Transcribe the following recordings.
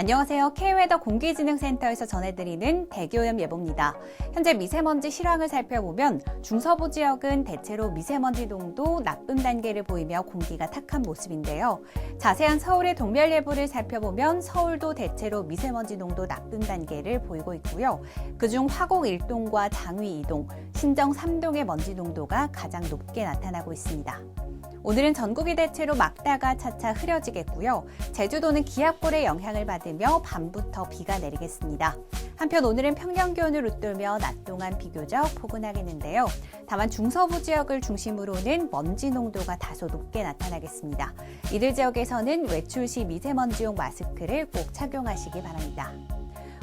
안녕하세요. K웨더 공기진흥센터에서 전해드리는 대기오염 예보입니다. 현재 미세먼지 실황을 살펴보면 중서부 지역은 대체로 미세먼지 농도 나쁨 단계를 보이며 공기가 탁한 모습인데요. 자세한 서울의 동별 예보를 살펴보면 서울도 대체로 미세먼지 농도 나쁨 단계를 보이고 있고요. 그중 화곡 1동과 장위 2동, 신정 3동의 먼지 농도가 가장 높게 나타나고 있습니다. 오늘은 전국이 대체로 막다가 차차 흐려지겠고요. 제주도는 기압골의 영향을 받으며 밤부터 비가 내리겠습니다. 한편 오늘은 평년 기온을 웃돌며 낮 동안 비교적 포근하겠는데요. 다만 중서부 지역을 중심으로는 먼지 농도가 다소 높게 나타나겠습니다. 이들 지역에서는 외출 시 미세먼지용 마스크를 꼭 착용하시기 바랍니다.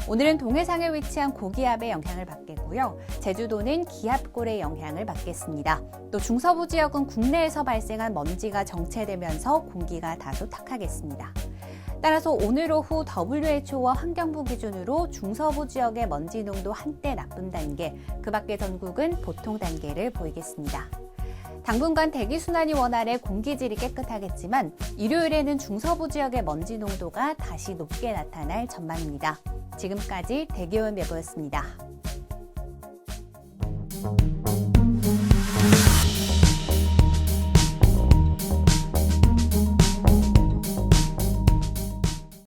오늘은 동해상에 위치한 고기압의 영향을 받겠고요. 제주도는 기압골의 영향을 받겠습니다. 또 중서부 지역은 국내에서 발생한 먼지가 정체되면서 공기가 다소 탁하겠습니다. 따라서 오늘 오후 WHO와 환경부 기준으로 중서부 지역의 먼지 농도 한때 나쁨 단계, 그 밖의 전국은 보통 단계를 보이겠습니다. 당분간 대기순환이 원활해 공기질이 깨끗하겠지만 일요일에는 중서부 지역의 먼지 농도가 다시 높게 나타날 전망입니다. 지금까지 대기오염 예보였습니다.